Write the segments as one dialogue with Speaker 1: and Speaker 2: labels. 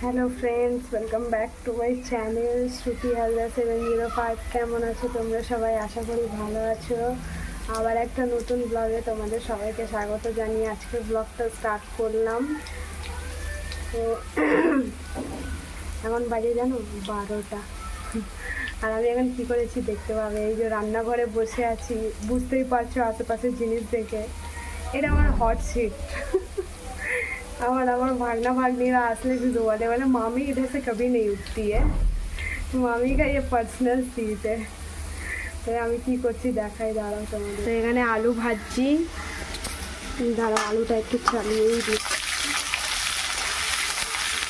Speaker 1: Hello friends welcome back to my channel Shruti Haldar seven zero five কেমন আছো তোমরা সবাই? আশা করি ভালো আছো। আবার একটা নতুন ব্লগে তোমাদের সবাইকে স্বাগত জানিয়ে আজকে ব্লগটা স্টার্ট করলাম। তো, এখন বাজে জানো? বারোটা। আর আমি এখন কী করেছি দেখতে পাবে? এই যে রান্নাঘরে বসে আছি, বুঝতেই পারছ আশেপাশের জিনিস দেখে। এটা আমার হট সিট আমার আমার भागना भागनीरा असले शुरू हुआ थे बोले मामी इधर से कभी नहीं उठती है মামি का ये পার্সোনাল সিট है তো আমি কি করছি দেখাই দাঁড়াও তোমাদের তো এখানে আলু ভাজছি দাঁড়াও আলুটা একটু চালিয়েই দিই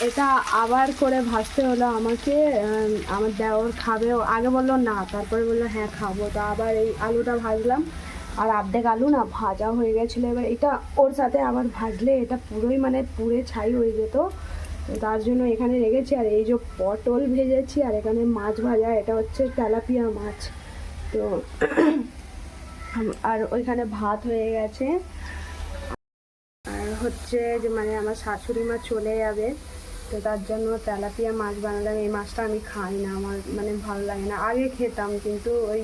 Speaker 1: এটা আবার করে ভাজতে হলো আমাকে আহ, আমার দেওর খাবে ও আগে বললো না তারপরে বললো হ্যাঁ খাবো তো আবার এই আলুটা ভাজলাম আর অর্ধেক আলু না ভাজা হয়ে গেছিল। এবার এটা ওর সাথে আবার ভাজলে এটা পুরোই মানে পুরে ছাই হয়ে যেত। তার জন্য এখানে রেখেছি। আর এই যে পটল ভেজেছি আর এখানে মাছ ভাজা, এটা হচ্ছে তেলাপিয়া মাছ। তো আর ওইখানে ভাত হয়ে গেছে। আর হচ্ছে যে মানে আমার শাশুড়ি মা চলে যাবে, তো তার জন্য তেলাপিয়া মাছ বানালাম। এই মাছটা আমি খাই না, আমার মানে ভালো লাগে না। আগে খেতাম, কিন্তু ওই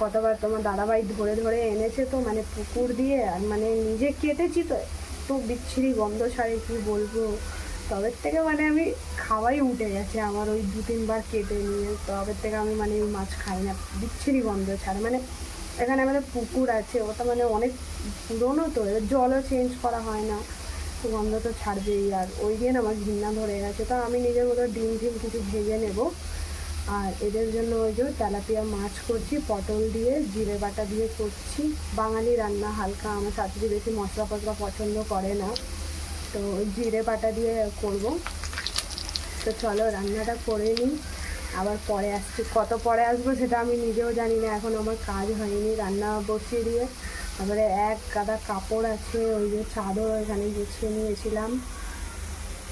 Speaker 1: কতবার তোমার দাদাভাই ধরে ধরে এনেছে তো মানে পুকুর দিয়ে, আর মানে নিজে কেটেছি তো তো বিচ্ছিরি গন্ধ ছাড়ে কি বলব? তবে থেকে মানে আমি খাওয়াই উঠে গেছে আমার ওই দু তিনবার কেটে নিয়ে তবে থেকে আমি মানে ওই মাছ খাই না, বিচ্ছিরি গন্ধ ছাড়ে। মানে এখানে আমাদের পুকুর আছে, ওটা মানে অনেক পুরোনো তো জলও চেঞ্জ করা হয় না, তো গন্ধ তো ছাড়বেই। আর ওই দিন আমার ঘৃণা ধরে গেছে, তো আমি নিজের মতো ডিম টিম কিছু ভেজে নেব আর এদের জন্য ওই যে তেলাপিয়া মাছ করছি, পটল দিয়ে, জিরে বাটা দিয়ে করছি। বাঙালি রান্না হালকা, আমার শাশুড়ি বেশি মশলা ফসলা পছন্দ করে না। তো জিরে বাটা দিয়ে করব। তো চলো রান্নাটা করে নিই। আবার পরে আসছি। কত পরে আসব সেটা আমি নিজেও জানি না। এখন আমার কাজ হয়নি, রান্না বসিয়ে দিয়ে। তারপরে এক গাদা কাপড় আছে, ওই যে চাদর এখানে গুছিয়ে নিয়েছিলাম।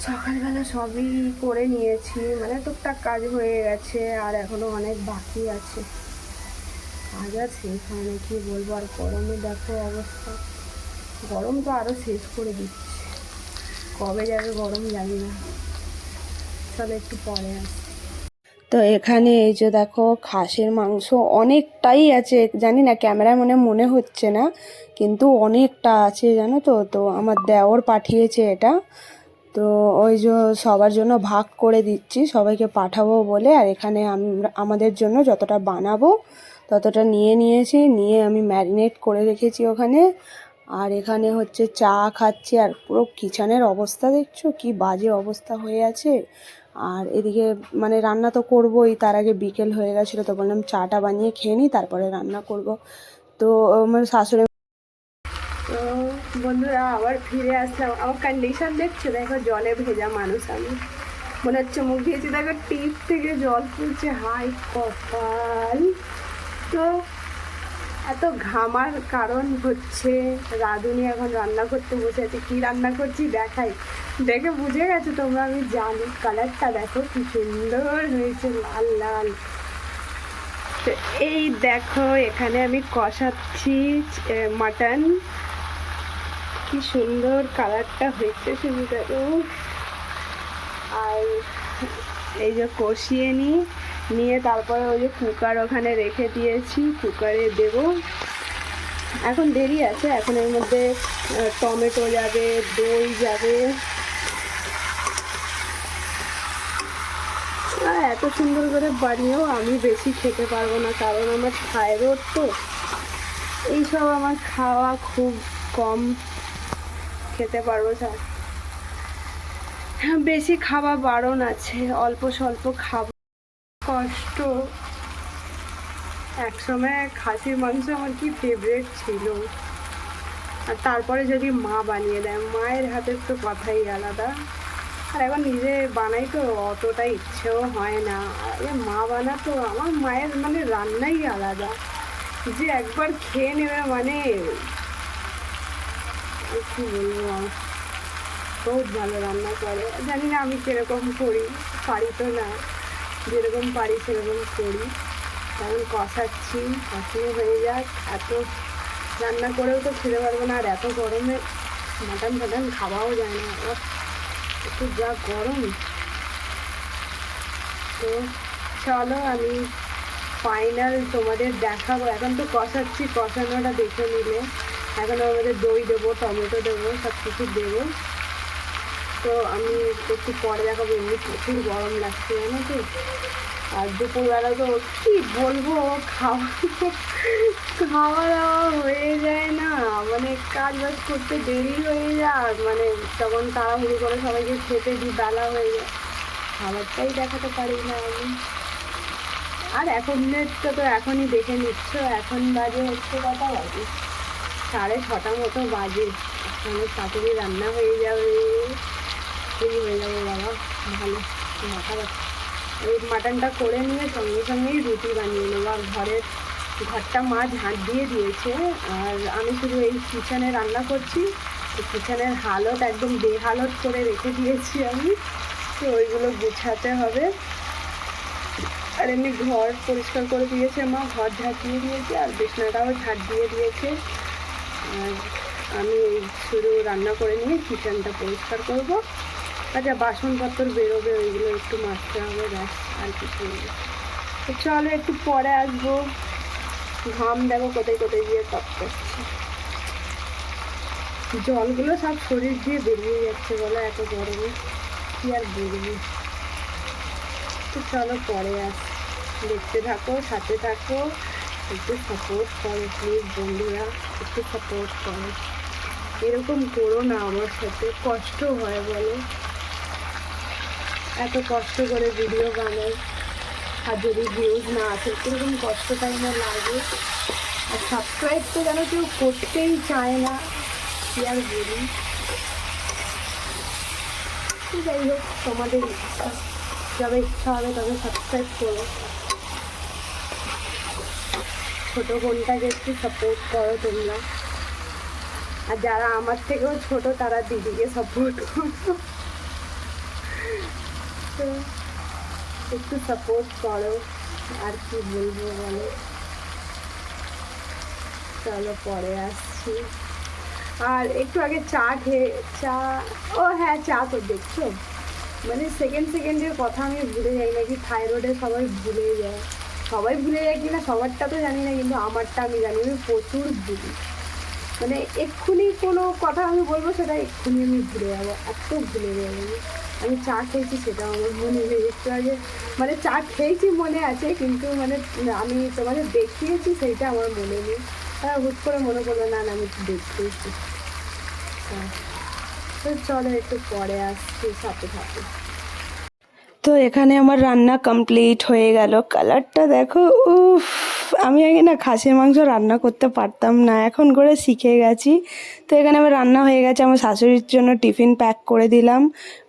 Speaker 1: সকালবেলা সবই করে নিয়েছি মানে টুকটাক কাজ হয়ে গেছে আর এখনও অনেক বাকি আছে। কাজ আছে এখানে কি বলব? আর গরমে দেখো অবস্থা। গরম তো আরও শেষ করে দিচ্ছে। কবে যাবে গরম জানি না। চলো একটু পরে আসি। তো এখানে এই যে দেখো, খাসের মাংস অনেকটাই আছে। জানি না, ক্যামেরায় মনে মনে হচ্ছে না, কিন্তু অনেকটা আছে জানো তো? তো আমার দেওর পাঠিয়েছে এটা। তো ওই যে সবার জন্য ভাগ করে দিচ্ছি, সবাইকে পাঠাবো বলে। আর এখানে আমরা, আমাদের জন্য যতটা বানাবো ততটা নিয়ে নিয়েছি, নিয়ে আমি ম্যারিনেট করে রেখেছি ওখানে। আর এখানে হচ্ছে চা খাচ্ছি, আর পুরো কিচেনের অবস্থা দেখছ? কি বাজে অবস্থা হয়ে আছে। আর এদিকে মানে রান্না তো করবোই, তার আগে বিকেল হয়ে গেছিল, তো বললাম চাটা বানিয়ে খেয়ে নিই, তারপরে রান্না করব। তো আমার শাশুড়ি বন্ধুরা, আবার ফিরে আসলাম। আমার কন্ডিশন দেখছ? দেখো, জলে ভেজা মানুষ আমি। মনে হচ্ছে মুখ দিয়েছি দেখো, টিপ থেকে জল পড়ছে হাই কপাল। তো এত ঘামার কারণ হচ্ছে রাঁধুনি এখন রান্না করতে বসে আছে। কী রান্না করছি? দেখাই। দেখে বুঝে গেছো তোমরা, আমি জানি। কালারটা দেখো, কি সুন্দর হয়েছে, লাল লাল। তো এই দেখো, এখানে আমি কষাচ্ছি মাটন। কি সুন্দর কালারটা হয়েছে দেখো। আর এই যে কষিয়ে নিই নিয়ে তারপরে ওই যে কুকার ওখানে রেখে দিয়েছি, কুকারে দেব। এখন দেরি আছে, এখন এর মধ্যে টমেটো যাবে, দই যাবে। এত সুন্দর করে বানিয়েও আমি বেশি খেতে পারব না, কারণ আমার থাইরয়েড তো। এইসব আমার খাওয়া খুব কম। খেতে পারব স্যার বেশি খাওয়া বারণ আছে, অল্প স্বল্প খাব। কষ্ট। একসময় খাসির মাংস আমার কি ফেভারেট ছিল। আর তারপরে যদি মা বানিয়ে দেয়, মায়ের হাতের তো কথাই আলাদা। আর এখন নিজে বানাই তো অতটা ইচ্ছেও হয় না। আরে মা বানাতো আমার মায়ের মানে রান্নাই আলাদা। যে একবার খেয়ে নেবে মানে কি বলব আর। বহুত ভালো রান্না করে। জানি না আমি কীরকম করি, পারি তো না। যেরকম পারি সেরকম করি। এখন কষাচ্ছি কষিয়ে হয়ে যাক। এত রান্না করেও তো খেতে পারব না। আর এত গরমে মাটন ফাটন খাওয়াও যায় না। একটু যা গরম। তো চলো আমি ফাইনাল তোমাদের দেখাবো। এখন তো কষাচ্ছি, কষানোটা দেখে নিলে। এখন আমাদের দই দেবো, টমেটো দেবো সব কিছু দেবো। তো আমি একটু পরে দেখাবো, এমনি প্রচুর গরম লাগছে, জানো তো? আর দুপুরবেলা তো কি বলব, খাওয়া খাওয়া দাওয়া হয়ে যায় না। মানে কাজ বাজ করতে দেরি হয়ে যায় মানে তখন তাড়াহুড়ো করে সবাইকে খেতে দিই বেলা হয়ে যায়। খাবারটাই দেখাতে পারি না আমি। আর এখন তো এখনই দেখে নিচ্ছ, এখন বাজে হচ্ছে কটা বাজে? সাড়ে ছটা মতো বাজে। মানে তাড়াতাড়ি রান্না হয়ে যাবে। ফ্রি হয়ে যাবে বাবা ভালো, মাথা ওই মাটনটা করে নিয়ে সঙ্গে সঙ্গেই রুটি বানিয়ে নেব। আর ঘরের ঘরটা মা ঝাঁট দিয়ে দিয়েছে। আর আমি শুধু এই কিচেনে রান্না করছি। কিচেনের হালত একদম বেহালত করে রেখে দিয়েছি আমি। তো ওইগুলো গুছাতে হবে। আর এমনি ঘর পরিষ্কার করে দিয়েছে মা। ঘর ঝাঁট দিয়ে দিয়েছে। আর বিছনাটাও ঝাঁট দিয়ে দিয়েছে। আমি শুধু রান্না করে নিয়ে কিচেনটা পরিষ্কার করব। আচ্ছা বাসনপত্র বেরোবে, ওইগুলো একটু মাজতে হবে, ব্যাস, আর কিছু নেই। তো চলো একটু পরে আসব। ঘাম দেখো কোথায় কোথায় গিয়ে টপ করছে। জলগুলো সব শরীর দিয়ে বেরিয়ে যাচ্ছে বলো, এত গরমে। কি আর বলব? তো চলো পরে আস। দেখতে থাকো, সাথে থাকো। একটু সাপোর্ট করো প্লিজ বন্ধুরা, একটু সাপোর্ট করো। এরকম করো না আমার সাথে, কষ্ট হয় বলো। এত কষ্ট করে ভিডিও বানাই, আর যদি ভিউজ না আসে কীরকম কষ্টটাই না লাগে? আর সাবস্ক্রাইব তো যেন কেউ করতেই চায় না, কি আর বলি? যাই হোক, তোমাদের ইচ্ছা যবে ইচ্ছা হবে তবে সাবস্ক্রাইব করো। ছোটো বোনটাকে একটু সাপোর্ট করো তোমরা। আর যারা আমার থেকেও ছোট, তারা দিদিকে সাপোর্ট করো। তো একটু সাপোর্ট করো, আর কি বলব বলো? চলো পরে আসছি। আর একটু আগে চা খেয়ে, চা, ও হ্যাঁ চা তো দেখছ? মানে সেকেন্ড সেকেন্ডের কথা আমি ভুলে যাই, নাকি থাইরয়েডে সবাই ভুলে যায়। সবাই ভুলে যায় কি না সবারটা তো জানি না, কিন্তু আমারটা আমি জানি আমি প্রচুর ভুলি। মানে এক্ষুনি কোনো কথা আমি বলব, সেটা এক্ষুনি আমি ভুলে যাব, এত ভুলে যাব আমি। চা খেয়েছি সেটা আমার মনে নেই, একটু আগে মানে চা খেয়েছি মনে আছে, কিন্তু মানে আমি তোমাদের দেখিয়েছি, সেইটা আমার মনে নেই। আর হুট করে মনে করল না আমি একটু দেখিয়েছি। হ্যাঁ তো চলো একটু পরে আসছি, সাথে সাথে তো এখানে আমার রান্না কমপ্লিট হয়ে গেল। কালারটা দেখো উফ আমি আগে না খাসির মাংস রান্না করতে পারতাম না এখন করে শিখে গেছি। তো এখানে আমার রান্না হয়ে গেছে আমার শাশুড়ির জন্য টিফিন প্যাক করে দিলাম।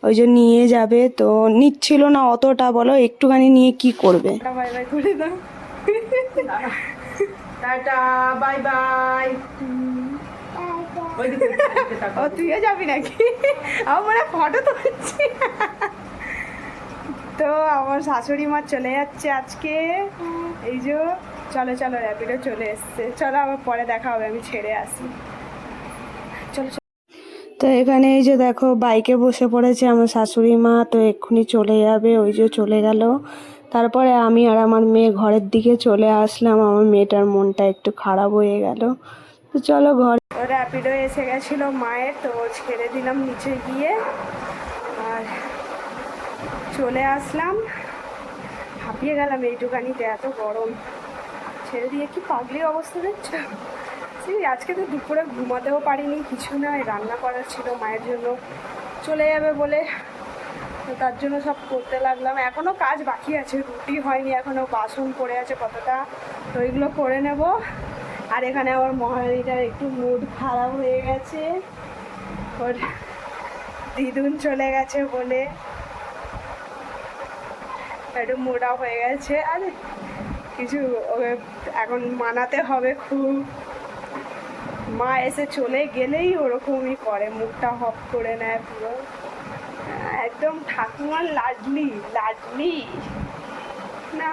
Speaker 1: ওই যে নিয়ে যাবে তো নিচ্ছিল না অতটা বলো একটুখানি নিয়ে কি করবে? বাই বাই করে দাও। Tata bye bye. ও তুইও যাবি নাকি? আমার মানে ফটো তুলছি তো আমার শাশুড়ি মা চলে যাচ্ছে আজকে। এই যে, চলো চলো, র্যাপিডো চলে এসছে। চলো, আবার পরে দেখা হবে, আমি ছেড়ে আসি। চলো। তো এখানে এই যে দেখো, বাইকে বসে পড়েছে আমার শাশুড়ি মা, তো এক্ষুনি চলে যাবে, ওই যে চলে গেল। তারপরে আমি আর আমার মেয়ে ঘরের দিকে চলে আসলাম, আমার মেয়েটার মনটা একটু খারাপ হয়ে গেল। তো চলো ঘর র্যাপিডো এসে গেছিল মায়ের, তো ছেড়ে দিলাম নিচে গিয়ে। চলে আসলাম। হাঁপিয়ে গেলাম এইটুকানিতে, এত গরম। ছেড়ে দিয়ে কি পাগলি অবস্থা দেখছ? সেই আজকে তো দুপুরে ঘুমাতেও পারিনি, কিছু না রান্না করার ছিল মায়ের জন্য। চলে যাবে বলে তার জন্য সব করতে লাগলাম। এখনও কাজ বাকি আছে, রুটি হয়নি এখনও বাসন পড়ে আছে কতটা, তো ওইগুলো করে নেব। আর এখানে আমার মহারানীটার একটু মুড খারাপ হয়ে গেছে। ওর দিদুন চলে গেছে বলে। একটু মোটা হয়ে গেছে, আর কিছু, ওকে এখন মানাতে হবে খুব। মা এসে চলে গেলেই ওরকমই করে, মুখটা হপ করে নেয় পুরো। একদম ঠাকুমার লাডলি লাডলি। না।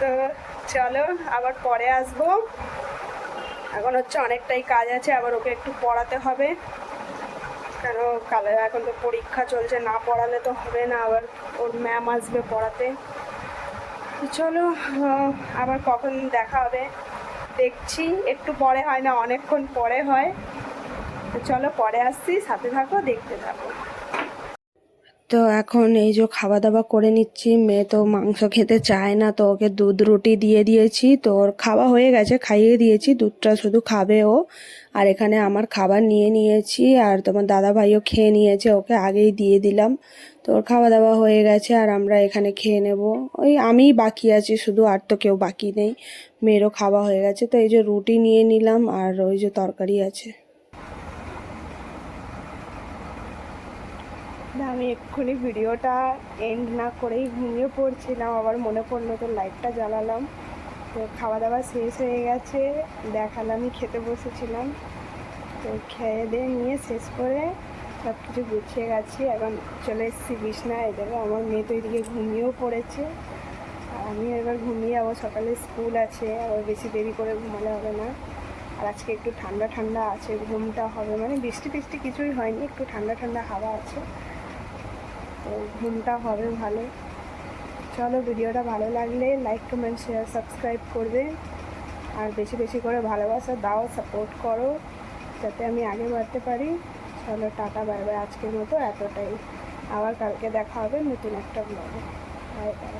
Speaker 1: তো চলো, আবার পরে আসব। এখন হচ্ছে অনেকটাই কাজ আছে, আবার ওকে একটু পড়াতে হবে। কেন, কালে, এখন তো পরীক্ষা চলছে, না পড়ালে তো হবে না, আবার ওর ম্যাম আসবে পড়াতে। চলো আবার কখন দেখা হবে, দেখছি। একটু পরে হয় না, অনেকক্ষণ পরে হয়। চলো, পরে আসছি, সাথে থাকো, দেখতে থাকো। তো এখন এই যে খাওয়া দাওয়া করে নিচ্ছি। মেয়ে তো মাংস খেতে চায় না, তো ওকে দুধ রুটি দিয়ে দিয়েছি। তো ওর খাওয়া হয়ে গেছে, খাইয়ে দিয়েছি, দুধটা শুধু খাবে ও। আর এখানে আমার খাবার নিয়ে নিয়েছি, আর তোমার দাদা ভাইও খেয়ে নিয়েছে, ওকে আগেই দিয়ে দিলাম। তো ওর খাওয়া দাওয়া হয়ে গেছে, আর আমরা এখানে খেয়ে নেব। ওই আমিই বাকি আছি, শুধু আর তো কেউ বাকি নেই। মেয়েরও খাওয়া হয়ে গেছে, তো এই যে রুটি নিয়ে নিলাম, আর ওই যে তরকারি আছে। না, আমি এক্ষুনি ভিডিওটা এন্ড না করেই ঘুমিয়ে পড়ছিলাম। আবার মনে পড়ল তো লাইটটা জ্বালালাম। তো খাওয়া দাওয়া শেষ হয়ে গেছে। দেখালামই খেতে বসেছিলাম। তো খেয়ে দিয়ে নিয়ে শেষ করে সব কিছু গুছিয়ে গেছি। এখন চলে এসেছি বিছনায়। এদিকে আমার মেয়ে তো এদিকে ঘুমিয়েও পড়েছে। আমি এবার ঘুমিয়ে আবার সকালে স্কুল আছে। আবার বেশি দেরি করে ঘুমালে হবে না। আর আজকে একটু ঠান্ডা ঠান্ডা আছে। ঘুমটা হবে মানে বৃষ্টি ফিষ্টি কিছুই হয়নি। একটু ঠান্ডা ঠান্ডা হাওয়া আছে। তো ঘুমটা হবে ভালো। চলো ভিডিওটা ভালো লাগলে লাইক কমেন্ট শেয়ার সাবস্ক্রাইব করবে। আর বেশি বেশি করে ভালোবাসা দাও সাপোর্ট করো, যাতে আমি আগে বাড়তে পারি। চলো টাটা বাই আজকের মতো এতটাই। আবার কালকে দেখা হবে নতুন একটা ব্লগে বাই বাই